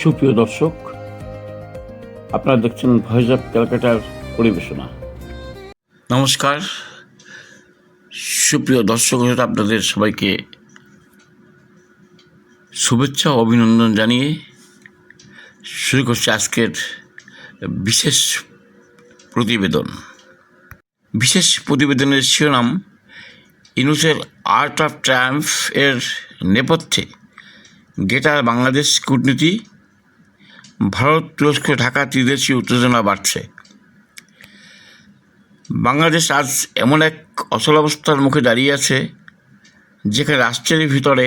সুপ্রিয় দর্শক, আপনারা দেখছেন ভয়েস অফ ক্যালকাটার পরিবেশনা। নমস্কার। সুপ্রিয় দর্শক আপনাদের সবাইকে শুভেচ্ছা অভিনন্দন জানিয়ে শুরু করছি আজকের বিশেষ প্রতিবেদন। বিশেষ প্রতিবেদনের শিরোনাম ইনুসের আর্ট অফ ট্রায়াম্ফ এর নেপথ্যে গেটার বাংলাদেশ কূটনীতি, ভারত তুরস্ক, ঢাকা ত্রিদেশীয় উত্তেজনা বাড়ছে। বাংলাদেশ আজ এমন এক অচলাবস্থার মুখে দাঁড়িয়ে আছে, যেখানে রাষ্ট্রের ভিতরে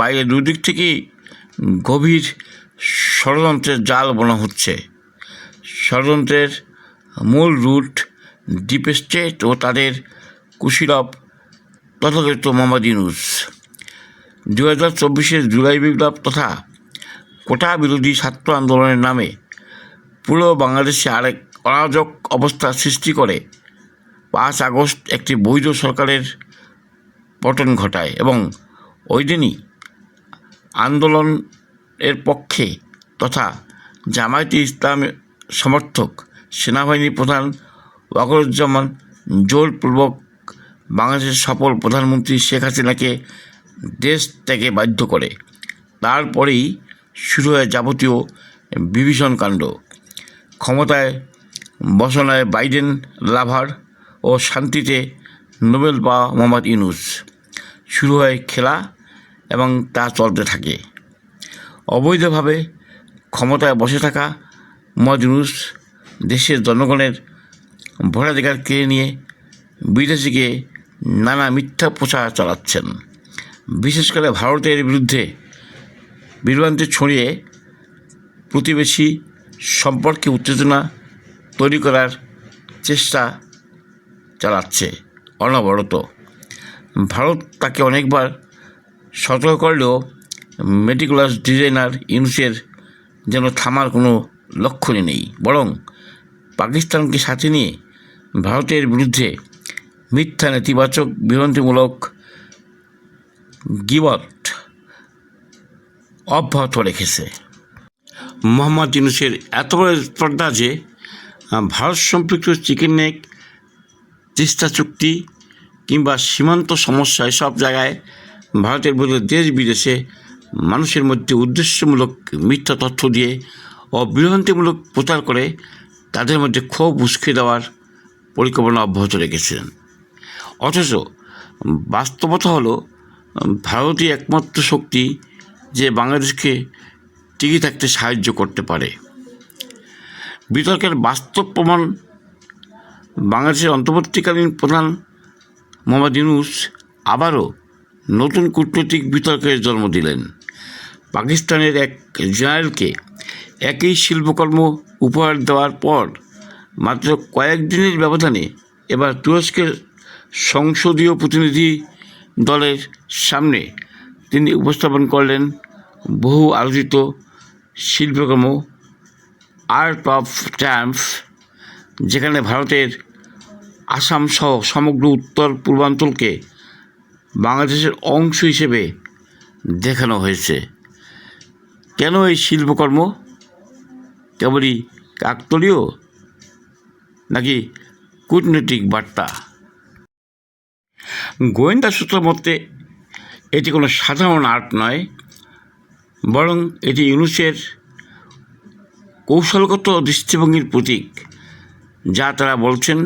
বাইরে দুদিক থেকেই গভীর ষড়যন্ত্রের জাল বোনা হচ্ছে। ষড়যন্ত্রের মূল রুট ডিপ স্টেট ও তাদের কুশীলভ তথাকথিত মোহাম্মদ ইউনুস। দু হাজার চব্বিশের জুলাই বিপ্লব তথা কোটা বিরোধী ছাত্র আন্দোলনের নামে পুরো বাংলাদেশে আরেক অরাজক অবস্থা সৃষ্টি করে পাঁচ আগস্ট একটি বৈধ সরকারের পতন ঘটায় এবং ওই দিনই আন্দোলনের পক্ষে তথা জামায়াতে ইসলাম সমর্থক সেনাবাহিনী প্রধান ওয়াকরুজ্জামান জোরপূর্বক বাংলাদেশের সফল প্রধানমন্ত্রী শেখ হাসিনাকে দেশ থেকে বাধ্য করে। তারপরেই শুরু হয় যাবতীয় বিভীষণ কাণ্ড। ক্ষমতায় বসনায় বাইডেন, লাভার ও শান্তিতে নোবেল পাওয়া মোহাম্মদ ইউনুস। শুরু হয় খেলা এবং তা চলতে থাকে। অবৈধভাবে ক্ষমতায় বসে থাকা মোহাম্মদ ইউনুস দেশের জনগণের ভোটাধিকার কেড়ে নিয়ে বিদেশিকে নানা মিথ্যা প্রচার চালাচ্ছেন। বিশেষ করে ভারতের বিরুদ্ধে বিভ্রান্তি ছড়িয়ে প্রতিবেশী সম্পর্কে উত্তেজনা তৈরি করার চেষ্টা চালাচ্ছে অনবরত। ভারত তাকে অনেকবার সতর্ক করলেও মেটিকুলাস ডিজাইনার ইউনুসের যেন থামার কোনো লক্ষণই নেই। বরং পাকিস্তানকে সাথে নিয়ে ভারতের বিরুদ্ধে মিথ্যা, নেতিবাচক বিভ্রান্তিমূলক গিবট অব্যাহত রেখেছে। মোহাম্মদ ইউনুসের এত বড় স্পর্ধা যে ভারত সম্পৃক্ত চিকেন নেক, তিস্তা চুক্তি কিংবা সীমান্ত সমস্যা সব জায়গায় ভারতের বিরুদ্ধে দেশ বিদেশে মানুষের মধ্যে উদ্দেশ্যমূলক মিথ্যা তথ্য দিয়ে ও বিভ্রান্তিমূলক প্রচার করে তাদের মধ্যে ক্ষোভ উস্কে দেওয়ার পরিকল্পনা অব্যাহত রেখেছিলেন অথচ বাস্তবতা হলো ভারতই একমাত্র শক্তি যে বাংলাদেশকে টিকে থাকতে সাহায্য করতে পারে। বিতর্কের বাস্তব প্রমাণ বাংলাদেশের অন্তর্বর্তীকালীন প্রধান মোহাম্মদ ইউনুস আবারও নতুন কূটনৈতিক বিতর্কের জন্ম দিলেন। পাকিস্তানের এক জেনারেলকে একই শিল্পকর্ম উপহার দেওয়ার পর মাত্র কয়েকদিনের ব্যবধানে এবার তুরস্কের সংসদীয় প্রতিনিধি দলের সামনে তিনি উপস্থাপন করলেন বহু আলোচিত শিল্পকর্ম আর্ট অফ ট্রাম্পস যেখানে ভারতের আসাম সহ সমগ্র উত্তর পূর্বাঞ্চলকে বাংলাদেশের অংশ হিসেবে দেখানো হয়েছে। কেন এই শিল্পকর্ম? কেবলই কাকতলীয় নাকি কূটনৈতিক বার্তা? গোয়েন্দা সূত্র মতে এটি কোনো সাধারণ আর্ট নয়, বরং এটি ইউনুসের কৌশলগত দৃষ্টিভঙ্গির প্রতীক, যা তারা বলছেন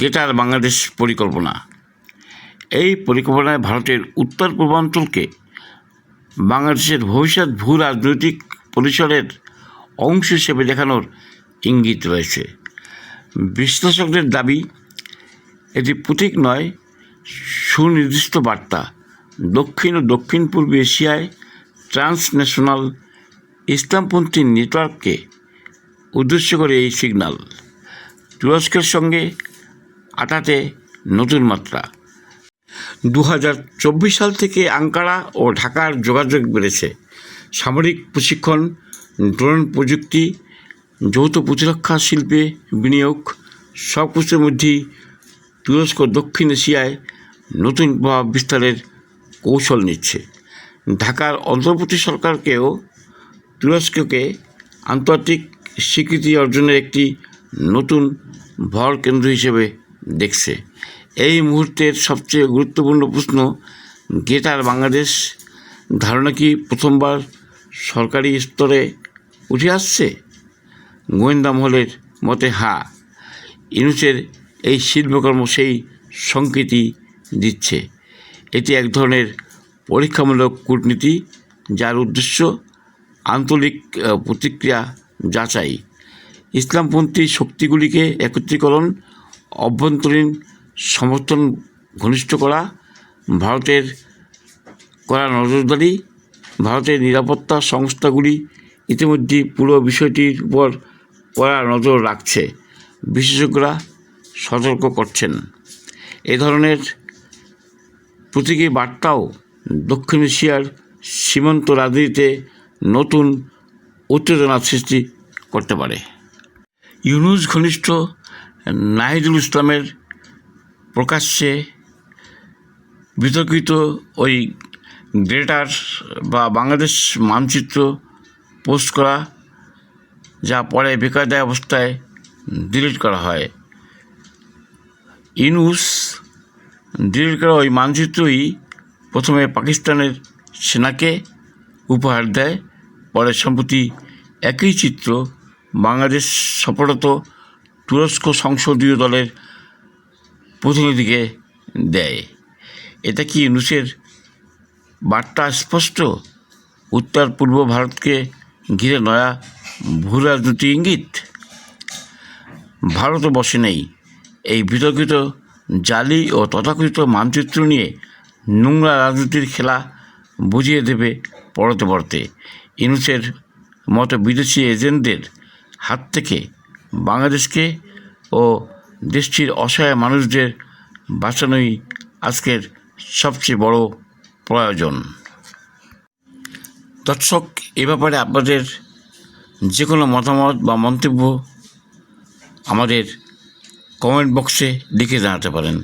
গেটার বাংলাদেশ পরিকল্পনা। এই পরিকল্পনায় ভারতের উত্তর পূর্বাঞ্চলকে বাংলাদেশের ভবিষ্যৎ ভূ রাজনৈতিক পরিসরের অংশ হিসেবে দেখানোর ইঙ্গিত রয়েছে। বিশ্লেষকদের দাবি, এটি প্রতীক নয় সুনির্দিষ্ট বার্তা। দক্ষিণ ও দক্ষিণ পূর্ব এশিয়ায় ট্রান্সন্যাশনাল ইসলামপন্থী নেটওয়ার্ককে উদ্দেশ্য করে এই সিগন্যাল তুরস্কের সঙ্গে আটাতে নতুন মাত্রা। দু হাজার চব্বিশ সাল থেকে আঙ্কারা ও ঢাকার যোগাযোগ বেড়েছে। সামরিক প্রশিক্ষণ, ড্রোন প্রযুক্তি, যৌথ প্রতিরক্ষা শিল্পে বিনিয়োগ, সব কিছুর মধ্যেই তুরস্ক দক্ষিণ এশিয়ায় নতুন প্রভাব বিস্তারের কৌশল নিচ্ছে। ঢাকার অন্তর্বর্তী সরকারকেও তুরস্ককে আন্তর্জাতিক স্বীকৃতি অর্জনের একটি নতুন ভর কেন্দ্র হিসেবে দেখছে। এই মুহূর্তের সবচেয়ে গুরুত্বপূর্ণ প্রশ্ন গেটার বাংলাদেশ ধারণা কি প্রথমবার সরকারি স্তরে উঠে আসছে? গোয়েন্দা মহলের মতে হা ইনুসের এই শিল্পকর্ম সেই সংকেতই দিচ্ছে। এটি এক ধরনের পরীক্ষামূলক কূটনীতি যার উদ্দেশ্য আন্তরিক প্রতিক্রিয়া যাচাই। ইসলামপন্থী শক্তিগুলিকে একত্রীকরণ, অভ্যন্তরীণ সমর্থন ঘনিষ্ঠ করা, ভারতের করা নজরদারি, ভারতের নিরাপত্তা সংস্থাগুলি ইতিমধ্যে পুরো বিষয়টির উপর কড়া নজর রাখছে। বিশেষজ্ঞরা সতর্ক করছেন। এ ধরনের প্রতীকী বার্তাও দক্ষিণ এশিয়ার সীমান্ত রাজনীতিতে নতুন উত্তেজনা সৃষ্টি করতে পারে। ইউনুস ঘনিষ্ঠ নাহিদুল ইসলামের প্রকাশ্যে বিতর্কিত ওই গ্রেটার বা বাংলাদেশ মানচিত্র পোস্ট করা, যা পরে বেকায়দা অবস্থায় ডিলিট করা হয়। ইনুস ডিলিট করা ওই মানচিত্রই প্রথমে পাকিস্তানের সেনাকে উপহার দেয়। পরে সম্প্রতি একই চিত্র বাংলাদেশ সফরত তুরস্ক সংসদীয় দলের প্রতিনিধিকে দেয়। এটা কি ইউনুসের বার্তা স্পষ্ট? উত্তর পূর্ব ভারতকে ঘিরে নয়া ভূ রাজনীতি ইঙ্গিত? ভারতও বসে নেই। এই বিতর্কিত জালি ও তথাকথিত মানচিত্র নিয়ে নোংরা রাজনীতির খেলা বুঝিয়ে দেবে পড়তে পড়তে ইউনুসের মতো বিদেশি এজেন্টদের হাত থেকে বাংলাদেশকে ও দেশটির অসহায় মানুষদের বাঁচানোই আজকের সবচেয়ে বড় প্রয়োজন। দর্শক, এ ব্যাপারে আপনাদের যে কোনো মতামত বা মন্তব্য আমাদের কমেন্ট বক্সে লিখে জানাতে পারেন।